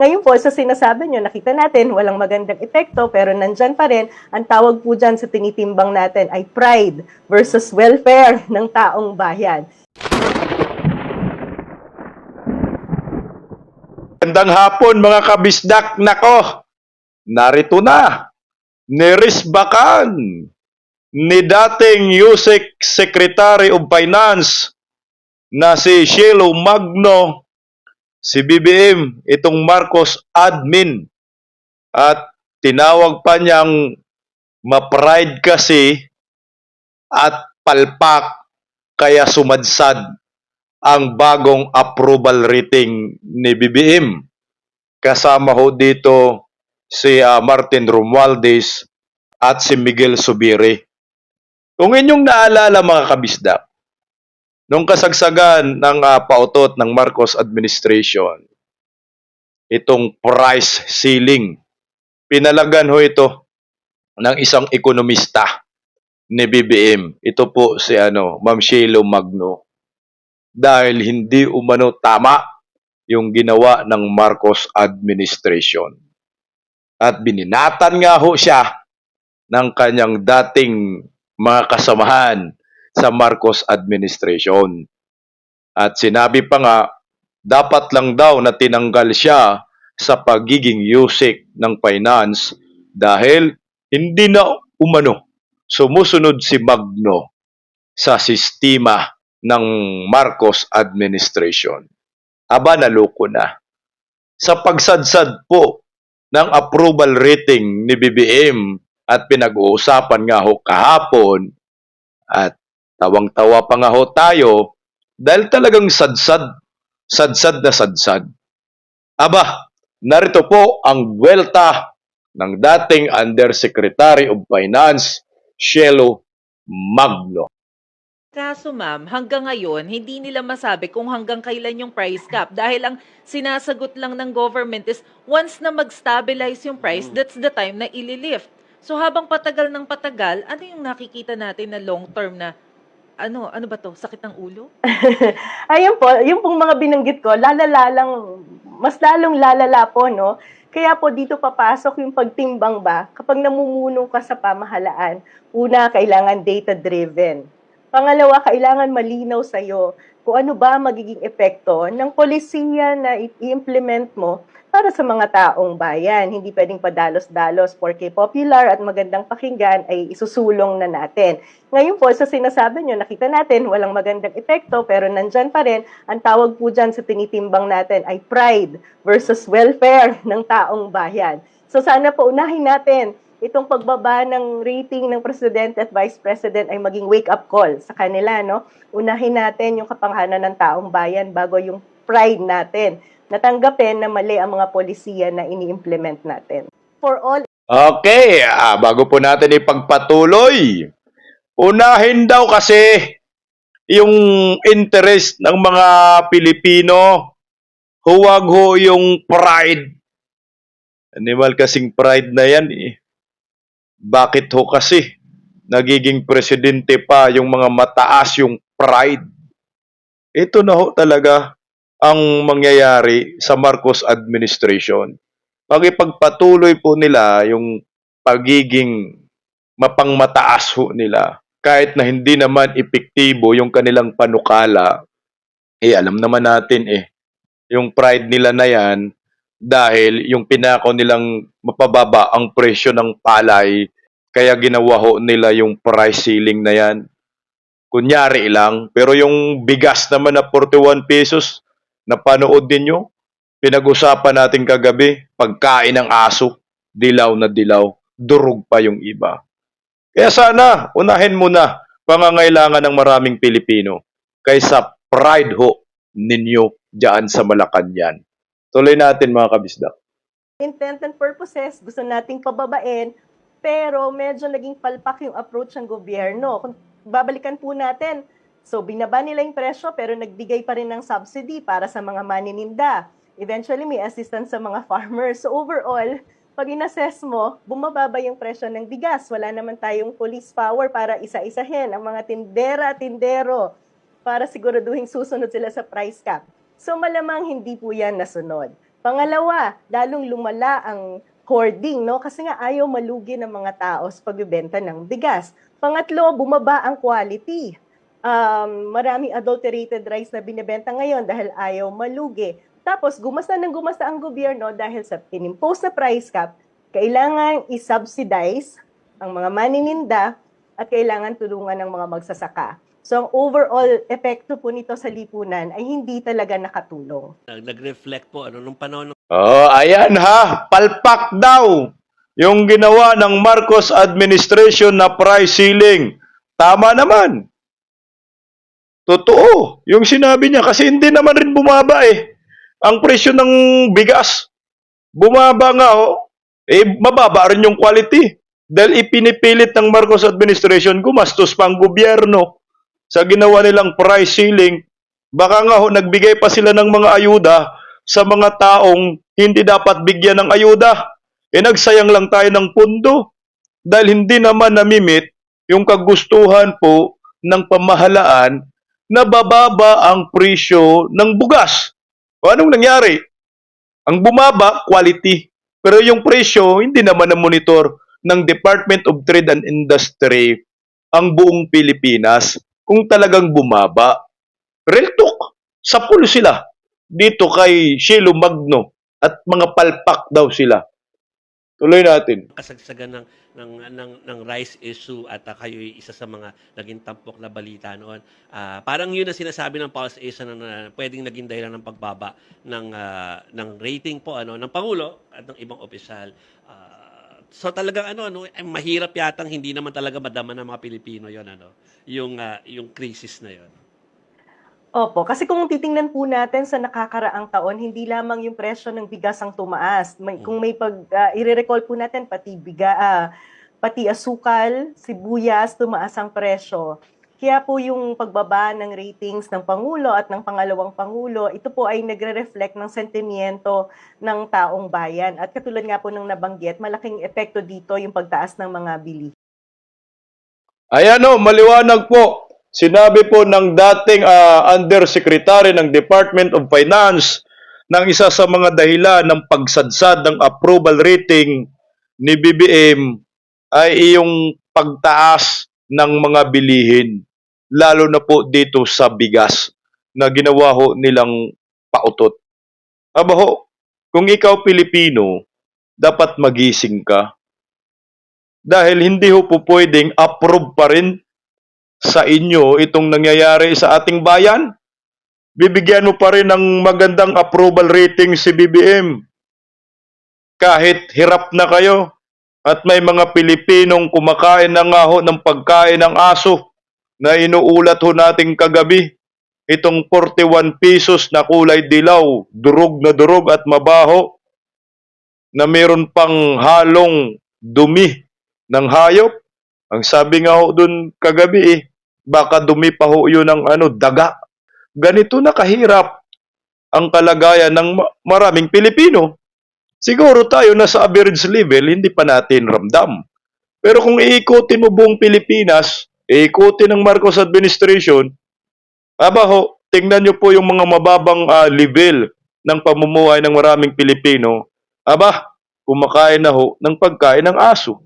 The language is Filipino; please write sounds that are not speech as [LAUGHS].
Ngayon po, sa sinasabi nyo, nakita natin, walang magandang epekto, pero nandyan pa rin, ang tawag po dyan sa tinitimbang natin ay pride versus welfare [LAUGHS] ng taong bayan. Gandang hapon mga kabisdak. Nako, narito na. Nirisbakan ni dating USEC Secretary of Finance na si Shelo Magno, si BBM, itong Marcos admin. At tinawag pa niyang ma-pride kasi at palpak kaya sumadsad ang bagong approval rating ni BBM. Kasama ho dito si ah, Martin Romualdez at si Miguel Subiri. Kung inyong naalala mga kabisdak, nung kasagsagan ng ah, pautot ng Marcos administration, itong price ceiling, pinalagan ho ito ng isang ekonomista ni BBM. Ito po si ano, Ma'am Shelo Magno dahil hindi umano tama yung ginawa ng Marcos administration. At bininatan nga ho siya ng kanyang dating mga kasamahan sa Marcos administration. At sinabi pa nga, dapat lang daw na tinanggal siya sa pagiging yusik ng finance dahil hindi na umano sumusunod si Magno sa sistema ng Marcos administration. Aba, naloko na. Sa pagsadsad po ng approval rating ni BBM at pinag-uusapan nga ho kahapon at tawang-tawa pa nga ho tayo dahil talagang sadsad, sadsad na sadsad. Aba, narito po ang welta ng dating Undersecretary of Finance, Shelo Magno. Kaso ma'am, hanggang ngayon, hindi nila masabi kung hanggang kailan yung price cap. Dahil ang sinasagot lang ng government is, once na mag-stabilize yung price, that's the time na ililift. So habang patagal ng patagal, ano yung nakikita natin na long term na, ano, ano ba to? Sakit ng ulo? [LAUGHS] Ayun po, yung pong mga binanggit ko, lalala lang, mas lalong lalala po, no? Kaya po dito papasok yung pagtimbang ba kapag namumuno ka sa pamahalaan. Una, kailangan data-driven. Pangalawa, kailangan malinaw sa'yo kung ano ba magiging epekto ng polisiya na i-implement mo para sa mga taong bayan. Hindi pwedeng padalos-dalos porque popular at magandang pakinggan ay isusulong na natin. Ngayon po, sa sinasabi nyo, nakita natin walang magandang epekto pero nandyan pa rin, ang tawag po dyan sa tinitimbang natin ay pride versus welfare [LAUGHS] ng taong bayan. So sana po unahin natin itong pagbaba ng rating ng Presidente at Vice President ay maging wake-up call sa kanila, no? Unahin natin yung kapanghanan ng taong bayan bago yung pride natin. Natanggapin na mali ang mga polisiya na ini-implement natin. For all Okay, ah, bago po natin ipagpatuloy, unahin daw kasi yung interest ng mga Pilipino, huwag ho yung pride. Animal kasing pride na yan eh. Bakit ho kasi nagiging presidente pa yung mga mataas yung pride? Ito na ho talaga ang mangyayari sa Marcos administration pag ipagpatuloy po nila yung pagiging mapangmataas ho nila, kahit na hindi naman epektibo yung kanilang panukala, eh alam naman natin eh, yung pride nila na yan, dahil yung pinako nilang mapababa ang presyo ng palay, kaya ginawa ho nila yung price ceiling na yan. Kunyari lang, pero yung bigas naman na 41 pesos, napanood din nyo, pinag-usapan natin kagabi, pagkain ng aso, dilaw na dilaw, durog pa yung iba. Kaya sana, unahin mo na pangangailangan ng maraming Pilipino kaysa pride ho ninyo dyan sa Malacanang. Tuloy natin mga kabisdak. intent and purposes, gusto nating pababain, pero medyo naging palpak yung approach ng gobyerno. Kung babalikan po natin, so binaba nila yung presyo pero nagbigay pa rin ng subsidy para sa mga manininda. Eventually, may assistance sa mga farmers. So overall, pag inassess mo, bumababa yung presyo ng bigas. Wala naman tayong police power para isa-isahin ang mga tindera, tindero para siguraduhin susunod sila sa price cap. So malamang hindi po yan nasunod. Pangalawa, lalong lumala ang hoarding, no? Kasi nga ayaw malugi ng mga tao sa pagbebenta ng bigas. Pangatlo, bumaba ang quality. Um, maraming adulterated rice na binibenta ngayon dahil ayaw malugi. Tapos, gumasta ng gumasta ang gobyerno dahil sa inimpose na price cap, kailangan i-subsidize ang mga manininda at kailangan tulungan ng mga magsasaka. So, ang overall epekto po nito sa lipunan ay hindi talaga nakatulong. Nag- Nag-reflect po ano nung panahon ng Oh, ayan ha, palpak daw yung ginawa ng Marcos administration na price ceiling. Tama naman. Totoo, yung sinabi niya kasi hindi naman rin bumaba eh. Ang presyo ng bigas, bumaba nga oh. Eh, mababa rin yung quality. Dahil ipinipilit ng Marcos administration, gumastos pa ang gobyerno sa ginawa nilang price ceiling. Baka nga ho, nagbigay pa sila ng mga ayuda sa mga taong hindi dapat bigyan ng ayuda. E nagsayang lang tayo ng pundo dahil hindi naman namimit yung kagustuhan po ng pamahalaan na bababa ang presyo ng bugas. O anong nangyari? Ang bumaba, quality. Pero yung presyo, hindi naman na monitor ng Department of Trade and Industry ang buong Pilipinas kung talagang bumaba. Real talk. Sa pulo sila. Dito kay Shilo Magno at mga palpak daw sila. Tuloy natin. kasagsagan ng ng ng, ng rice issue at uh, kayo isa sa mga naging tampok na balita noon. Ah, parang yun ang sinasabi ng Pulse Asia na, na pwedeng naging dahilan ng pagbaba ng ah, ng rating po ano ng pangulo at ng ibang opisyal. Ah, so talagang ano ano eh, mahirap yatang hindi naman talaga madama ng mga Pilipino yon ano yung ah, yung crisis na yon. Opo, kasi kung titingnan po natin sa nakakaraang taon, hindi lamang yung presyo ng bigas ang tumaas. May, kung may pag ah, i-recall po natin pati biga ah, pati asukal, sibuyas, tumaas ang presyo. Kaya po yung pagbaba ng ratings ng Pangulo at ng pangalawang Pangulo, ito po ay nagre-reflect ng sentimiento ng taong bayan. At katulad nga po ng nabanggit, malaking epekto dito yung pagtaas ng mga bili. Ayan o, maliwanag po. Sinabi po ng dating ah, Undersecretary ng Department of Finance ng isa sa mga dahilan ng pagsadsad ng approval rating ni BBM ay iyong pagtaas ng mga bilihin. Lalo na po dito sa bigas na ginawa ho nilang pautot. Aba ho, kung ikaw Pilipino, dapat magising ka. Dahil hindi ho po pwedeng approve pa rin sa inyo itong nangyayari sa ating bayan? Bibigyan mo pa rin ng magandang approval rating si BBM. Kahit hirap na kayo at may mga Pilipinong kumakain na nga ho ng pagkain ng aso na inuulat ho nating kagabi. Itong 41 pesos na kulay dilaw, durog na durog at mabaho na meron pang halong dumi ng hayop. Ang sabi nga ho dun kagabi eh, baka dumi pa ho yun ng ano, daga. Ganito na kahirap ang kalagayan ng ma- maraming Pilipino. Siguro tayo nasa average level, hindi pa natin ramdam. Pero kung iikutin mo buong Pilipinas, iikutin ng Marcos administration, aba ho, tingnan nyo po yung mga mababang ah, level ng pamumuhay ng maraming Pilipino. Aba, kumakain na ho ng pagkain ng aso.